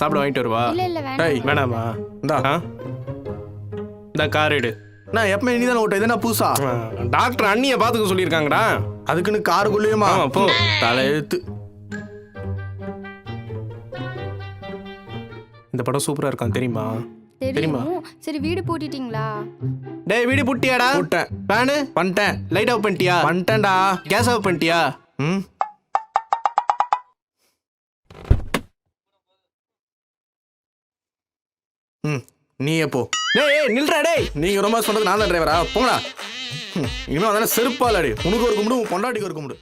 சாப்பிட வாங்கிட்டு வருவா. இல்ல இல்ல டேய் வேணாமா? இந்தா. இந்த கார் எடு. நான் எப்பவுமே நீ தானே ஓட்ட இது புதுசா? டாக்டர் அண்ணியை பார்த்துக்க சொல்லியிருக்காங்கடா. அதுக்குன்னு காருக்குள்ளேயுமா? போ. தலையெழுத்து இந்த படம் சூப்பரா இருக்கான் தெரியுமா? தெரியுமா? தெரியும்? சரி வீடு பூட்டிட்டீங்களா? டேய் வீடு புட்டியாடா. போட்டேன். ஃபேனு பண்ணிட்டேன். லைட் ஆஃப் பண்ணிட்டியா? பண்ணிட்டேன்டா. கேஸ் ஆஃப் பண்ணிட்டியா? ம்? ம் நீ எப்போ டேய் நில்றா டேய். நீங்க ரொம்ப சொல்றது நான் தான் டிரைவரா போங்கடா. இனிமே வந்தானே செருப்பால் அடி உனக்கு ஒரு கும்பிடு உன் பொண்டாட்டிக்கு ஒரு கும்பிடு?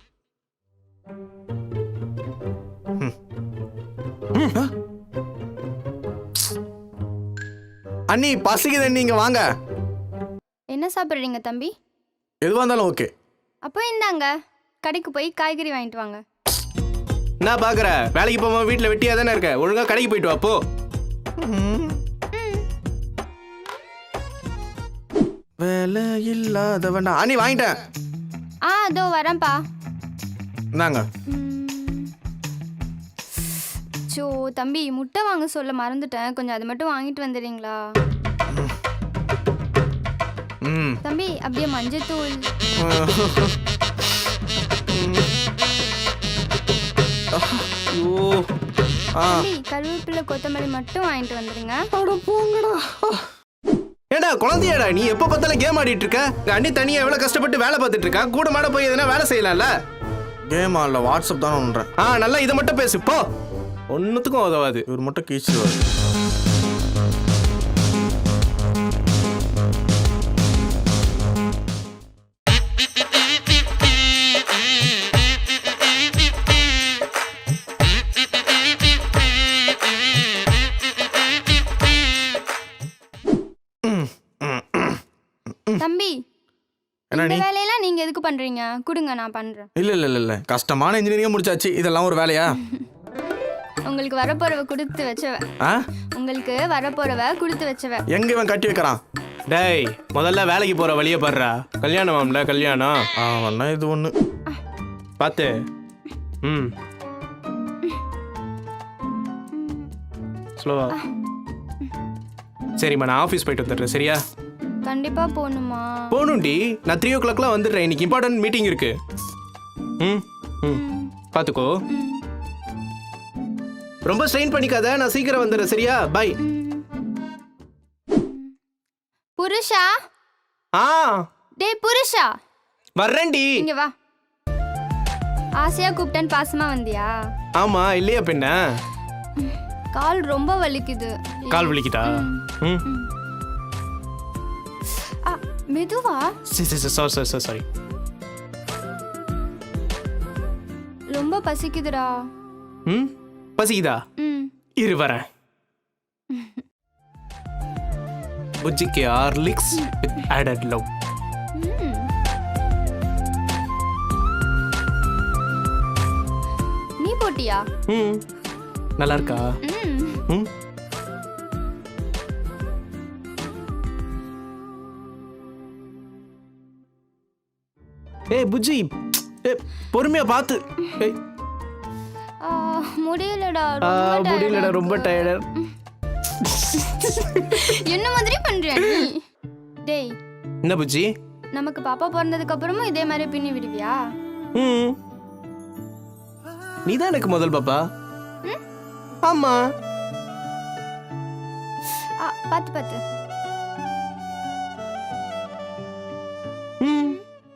அண்ணி பசிக்குது நீங்க வாங்க. என்ன சாப்பிடுறீங்க தம்பி? எதுவா இருந்தாலும் ஓகே. அப்போ இந்தாங்க. கடைக்கு போய் காய்கறி வாங்கிட்டு வாங்க. என்ன பாக்குற? வேலைக்கு போகாம வீட்டுல வெட்டியா தானே இருக்க? ஒழுங்கா கடைக்கு போயிட்டு வா போ. வேலை இல்லாதவனா அண்ணி வாங்கிட்டேன். ஆ அதோ வரேன்ப்பா. இந்தாங்க. ம். சோ தம்பி முட்டை வாங்க சொல்ல மறந்துட்டேன். கொஞ்சம் அது மட்டும் வாங்கிட்டு வந்துடுறீங்களா? தம்பி அப்படியே மஞ்சத்தூள். கருவேப்பிலை கொத்தமல்லி மட்டும் வாங்கிட்டு வந்துடுங்க. போங்கடா. குழந்தையாடா நீ எப்ப பார்த்தாலும் கேம் ஆடிட்டு இருக்க? உங்க அண்ணி தனியா எவ்வளவு கஷ்டப்பட்டு வேலை பார்த்துட்டு இருக்கா? கூட மாட போய் எதனா வேலை செய்யலாம்ல? கேம் ஆடல வாட்ஸ்அப் தானே ஒன்றேன் ஆ நல்லா இதை மட்டும் பேசு போ. ஒன்னுத்துக்கும் உதவாது. இவர் மட்டும் கீச்சிடுவார் தம்பி என்ன இந்த நீ? வேலையெல்லாம் நீங்க எதுக்கு பண்றீங்க? கொடுங்க நான் பண்றேன். இல்ல இல்ல இல்ல இல்ல. கஷ்டமான இன்ஜினியரிங் முடிச்சாச்சு. இதெல்லாம் ஒரு வேலையா? உங்களுக்கு வரப்போறவ கொடுத்து வச்சவ. ஆ? உங்களுக்கு வரப்போறவ கொடுத்து வச்சவ. எங்க இவன் கட்டி வைக்கிறான்? டேய் முதல்ல வேலைக்கு போற வழிய பாடுறா கல்யாணமாம்ல கல்யாணம். அவன்னா இது ஒண்ணு. பார்த்து ம். ஸ்லோவா சரிம்மா நான் ஆஃபீஸ் போயிட்டு வந்துடுறேன். சரியா? கண்டிப்பா போகணுமா? போகணும்டி. நான் த்ரீ ஓ கிளாக்லாம் வந்துடுறேன். இன்னைக்கு இம்பார்ட்டன்ட் மீட்டிங் இருக்கு. ம் ம். பார்த்துக்கோ. ரொம்ப ஸ்ட்ரெயின் பண்ணிக்காத. நான் சீக்கிரம் வந்துடுறேன். சரியா? பை புருஷா? ஆ. டேய் புருஷா? வர்றேன்டி. இங்க வா. ஆசையா கூப்பிட்டேன்னு பாசமா வந்தியா? ஆமா இல்லையா பின்ன கால் ரொம்ப வலிக்குது. கால் வலிக்குதா? ம். மெதுவா? சரி சரி சாரி சாரி சாரி சாரி ரொம்ப பசிக்குதுடா. ம்? பசிக்குதா? ம். இரு வரேன். புஜ்ஜிக்கு ஹார்லிக்ஸ் வித் ஆடட் லவ். நீ போட்டியா? ம். நல்லா இருக்கா? ம். ஏய் புஜ்ஜி. ஏய் பொறுமையா பார்த்து. ஏய். ஆ, முடியலடா. ஆ, ரொம்ப முடியலடா tired-ஆ ரொம்ப இருக்கு. டயர்டா என்ன மாதிரி பண்றியா நீ? டேய். என்ன புஜ்ஜி? நமக்கு பாப்பா பிறந்ததுக்கு அப்புறமும் இதே மாதிரி பின்னி விடுவியா? ம். நீதான் எனக்கு முதல் பாப்பா? ஆமா. ஆ, பாத்து பாத்து